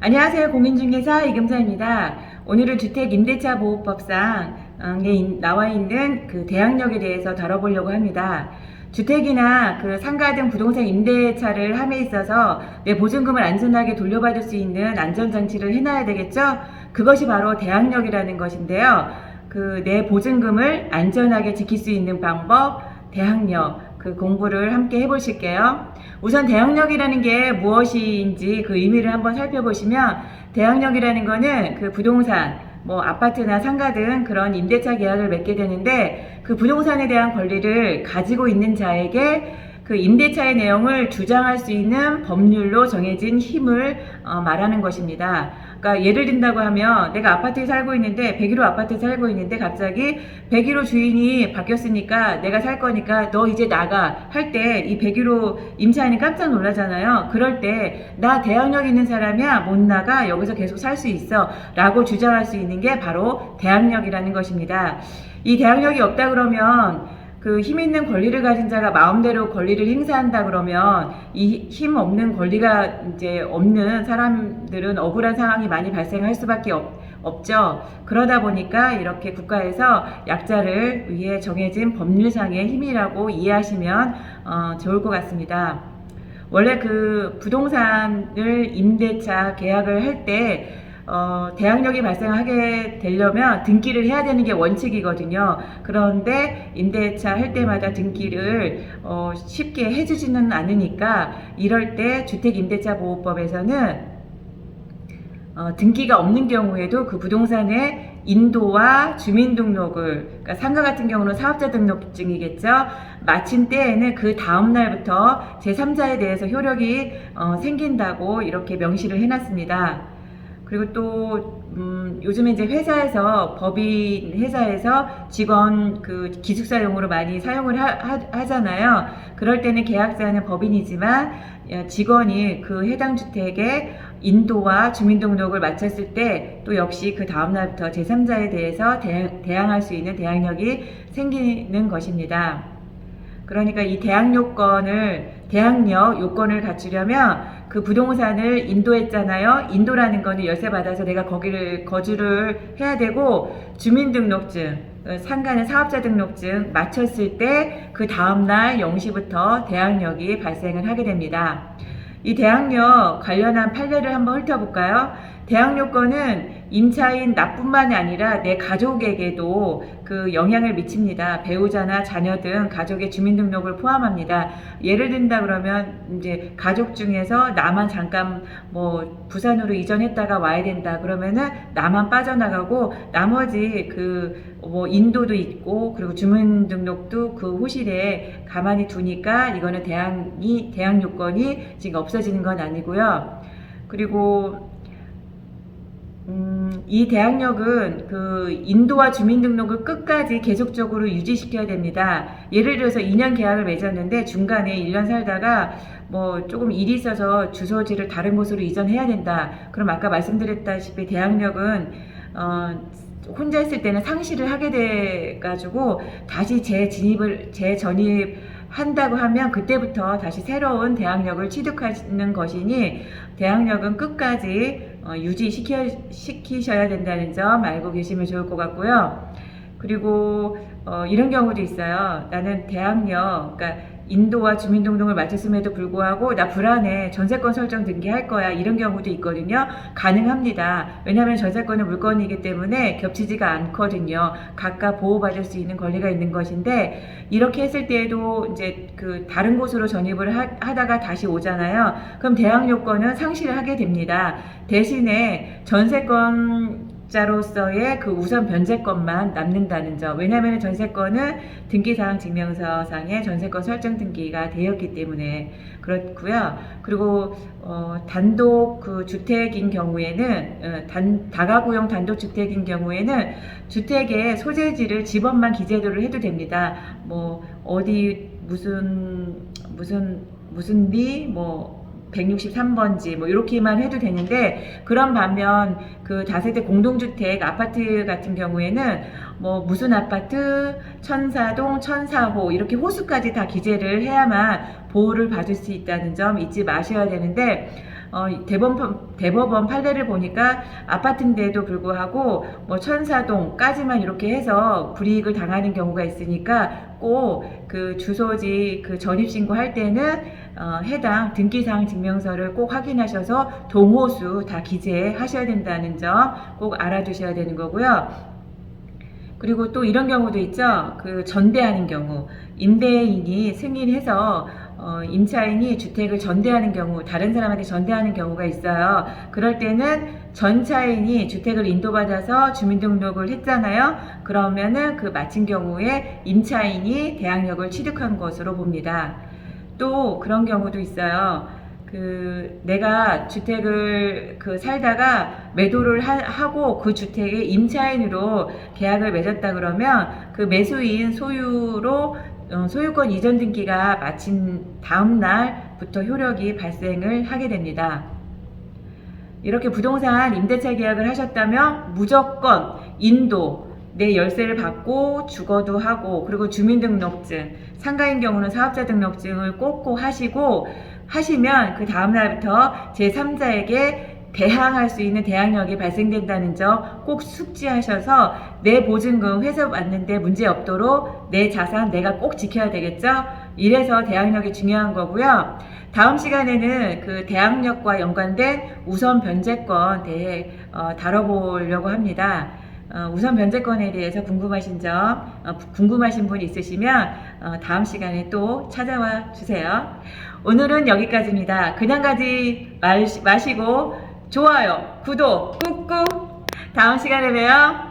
안녕하세요. 공인중개사 이금자입니다. 오늘은 주택임대차 보호법상에 인- 나와 있는 그 대항력에 대해서 다뤄보려고 합니다. 주택이나 그 상가 등 부동산 임대차를 함에 있어서 내 보증금을 안전하게 돌려받을 수 있는 안전장치를 해놔야 되겠죠? 그것이 바로 대항력이라는 것인데요. 그 내 보증금을 안전하게 지킬 수 있는 방법, 대항력, 그 공부를 함께 해보실게요. 우선 대항력이라는 게 무엇인지 그 의미를 한번 살펴보시면 대항력이라는 거는 그 부동산, 뭐 아파트나 상가 등 그런 임대차 계약을 맺게 되는데 그 부동산에 대한 권리를 가지고 있는 자에게 그 임대차의 내용을 주장할 수 있는 법률로 정해진 힘을 어, 말하는 것입니다. 그러니까 예를 든다고 하면 내가 아파트에 살고 있는데 101호 아파트에 살고 있는데 갑자기 101호 주인이 바뀌었으니까 내가 살 거니까 너 이제 나가 할 때 이 101호 임차인이 깜짝 놀라잖아요. 그럴 때 나 대항력 있는 사람이야 못 나가 여기서 계속 살 수 있어 라고 주장할 수 있는 게 바로 대항력이라는 것입니다. 이 대항력이 없다 그러면 그 힘 있는 권리를 가진 자가 마음대로 권리를 행사한다 그러면 이 힘 없는 권리가 이제 없는 사람들은 억울한 상황이 많이 발생할 수밖에 없, 없죠. 그러다 보니까 이렇게 국가에서 약자를 위해 정해진 법률상의 힘이라고 이해하시면 어, 좋을 것 같습니다. 원래 그 부동산을 임대차 계약을 할때 어, 대항력이 발생하게 되려면 등기를 해야 되는 게 원칙이거든요. 그런데 임대차 할 때마다 등기를 어, 쉽게 해주지는 않으니까 이럴 때 주택임대차보호법에서는 어, 등기가 없는 경우에도 그 부동산의 인도와 주민등록을 그러니까 상가 같은 경우는 사업자 등록증이겠죠. 마친 때에는 그 다음 날부터 제3자에 대해서 효력이 어, 생긴다고 이렇게 명시를 해놨습니다. 그리고 또 음, 요즘에 이제 회사에서 법인 회사에서 직원 그 기숙사용으로 많이 사용을 하, 잖아요 그럴 때는 계약자는 법인이지만 야, 직원이 그 해당 주택의 인도와 주민등록을 마쳤을 때 또 역시 그 다음 날부터 제3자에 대해서 대항, 대항할 수 있는 대항력이 생기는 것입니다. 그러니까 이 대항 요건을 대항력 요건을 갖추려면 그 부동산을 인도했잖아요. 인도라는 거는 열쇠 받아서 내가 거기를 거주를 해야 되고 주민등록증 어, 상가는 사업자 등록증 마쳤을 때 그 다음날 0시부터 대항력이 발생을 하게 됩니다. 이 대항력 관련한 판례를 한번 훑어볼까요? 대항 요건은 임차인 나뿐만이 아니라 내 가족에게도 그 영향을 미칩니다. 배우자나 자녀 등 가족의 주민등록을 포함합니다. 예를 든다 그러면 이제 가족 중에서 나만 잠깐 뭐 부산으로 이전했다가 와야 된다 그러면은 나만 빠져나가고 나머지 그 뭐 인도도 있고 그리고 주민등록도 그 호실에 가만히 두니까 이거는 대항이 대항 요건이 지금 없어지는 건 아니고요. 그리고 음, 이 대항력은 그 인도와 주민등록을 끝까지 계속적으로 유지시켜야 됩니다. 예를 들어서 2년 계약을 맺었는데 중간에 1년 살다가 뭐 조금 일이 있어서 주소지를 다른 곳으로 이전해야 된다. 그럼 아까 말씀드렸다시피 대항력은 어, 혼자 있을 때는 상실을 하게 돼 가지고 다시 재진입을 재전입 한다고 하면 그때부터 다시 새로운 대항력을 취득하는 것이니 대항력은 끝까지 어, 유지시켜 시키셔야 된다는 점 알고 계시면 좋을 것 같고요. 그리고 어, 이런 경우도 있어요. 나는 대항력, 그러니까 인도와 주민등록을 마쳤음에도 불구하고 나 불안해 전세권 설정 등기할 거야 이런 경우도 있거든요. 가능합니다. 왜냐하면 전세권은 물건이기 때문에 겹치지가 않거든요. 각각 보호받을 수 있는 권리가 있는 것인데 이렇게 했을 때에도 이제 그 다른 곳으로 전입을 하, 하다가 다시 오잖아요. 그럼 대항 요건은 상실을 하게 됩니다. 대신에 전세권 자로서의 그 우선 변제권만 남는다는 점. 왜냐하면 전세권은 등기사항 증명서상에 전세권 설정 등기가 되었기 때문에 그렇고요. 그리고 어, 단독 그 주택인 경우에는 어, 단 다가구용 단독 주택인 경우에는 주택의 소재지를 집원만 기재도를 해도 됩니다. 뭐 어디 무슨 무슨 무슨 리뭐 163번지 뭐 이렇게만 해도 되는데 그런 반면 그 다세대 공동주택 아파트 같은 경우에는 뭐 무슨 아파트? 천사동 천사호 이렇게 호수까지 다 기재를 해야만 보호를 받을 수 있다는 점 잊지 마셔야 되는데 어, 대법원, 대법원 판례를 보니까 아파트인데도 불구하고 뭐 천사동까지만 이렇게 해서 불이익을 당하는 경우가 있으니까 꼭 그 주소지 그 전입신고 할 때는 어, 해당 등기사항 증명서를 꼭 확인하셔서 동호수 다 기재하셔야 된다는 점 꼭 알아두셔야 되는 거고요. 그리고 또 이런 경우도 있죠. 그 전대하는 경우 임대인이 승인해서 어, 임차인이 주택을 전대하는 경우 다른 사람한테 전대하는 경우가 있어요. 그럴 때는 전차인이 주택을 인도받아서 주민등록을 했잖아요. 그러면은 그 마친 경우에 임차인이 대항력을 취득한 것으로 봅니다. 또 그런 경우도 있어요. 그 내가 주택을 그 살다가 매도를 하, 고그 주택에 임차인으로 계약을 맺었다 그러면 그 매수인 소유로 어, 소유권 이전 등기가 마친 다음 날부터 효력이 발생을 하게 됩니다. 이렇게 부동산 임대차 계약을 하셨다면 무조건 인도 내 열쇠를 받고 주거도 하고 그리고 주민등록증 상가인 경우는 사업자 등록증을 꼭꼭 하시고 하시면 그 다음 날부터 제3자에게 대항할 수 있는 대항력이 발생된다는 점 꼭 숙지하셔서 내 보증금 회수 받는데 문제 없도록 내 자산 내가 꼭 지켜야 되겠죠? 이래서 대항력이 중요한 거고요. 다음 시간에는 그 대항력과 연관된 우선 변제권 대해 어, 다뤄보려고 합니다. 어, 우선 변제권에 대해서 궁금하신 점, 어, 궁금하신 분 있으시면 어, 다음 시간에 또 찾아와 주세요. 오늘은 여기까지입니다. 그냥 가지 말- 마시고 좋아요, 구독 꾹꾹. 다음 시간에 봬요.